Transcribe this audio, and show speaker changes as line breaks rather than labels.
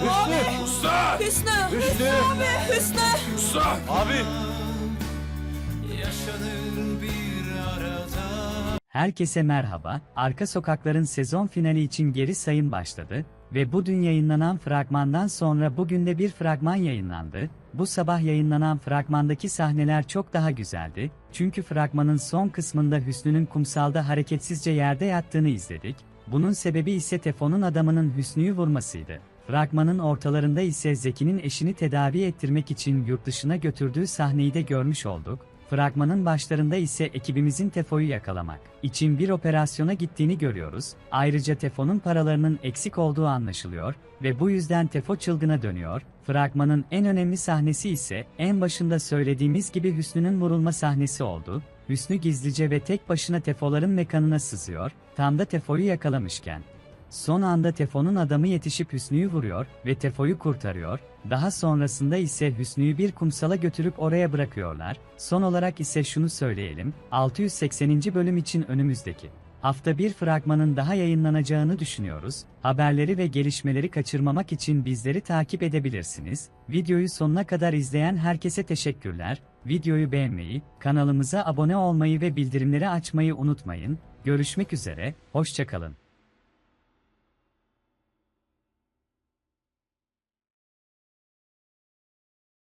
Hüsnü!
Usta!
Hüsnü!
Hüsnü!
Abi Hüsnü!
Usta!
Abi!
Herkese merhaba. Arka Sokakların sezon finali için geri sayım başladı ve bu dün yayınlanan fragmandan sonra bugün de bir fragman yayınlandı. Bu sabah yayınlanan fragmandaki sahneler çok daha güzeldi. Çünkü fragmanın son kısmında Hüsnü'nün kumsalda hareketsizce yerde yattığını izledik. Bunun sebebi ise Tefon'un adamının Hüsnü'yü vurmasıydı. Fragmanın ortalarında ise Zeki'nin eşini tedavi ettirmek için yurt dışına götürdüğü sahneyi de görmüş olduk. Fragmanın başlarında ise ekibimizin Tefo'yu yakalamak için bir operasyona gittiğini görüyoruz. Ayrıca Tefo'nun paralarının eksik olduğu anlaşılıyor ve bu yüzden Tefo çılgına dönüyor. Fragmanın en önemli sahnesi ise en başında söylediğimiz gibi Hüsnü'nün vurulma sahnesi oldu. Hüsnü gizlice ve tek başına Tefo'ların mekanına sızıyor, tam da Tefo'yu yakalamışken. Son anda Tefo'nun adamı yetişip Hüsnü'yü vuruyor ve Tefo'yu kurtarıyor. Daha sonrasında ise Hüsnü'yü bir kumsala götürüp oraya bırakıyorlar. Son olarak ise şunu söyleyelim. 680. bölüm için önümüzdeki hafta bir fragmanın daha yayınlanacağını düşünüyoruz. Haberleri ve gelişmeleri kaçırmamak için bizleri takip edebilirsiniz. Videoyu sonuna kadar izleyen herkese teşekkürler. Videoyu beğenmeyi, kanalımıza abone olmayı ve bildirimleri açmayı unutmayın. Görüşmek üzere, hoşçakalın.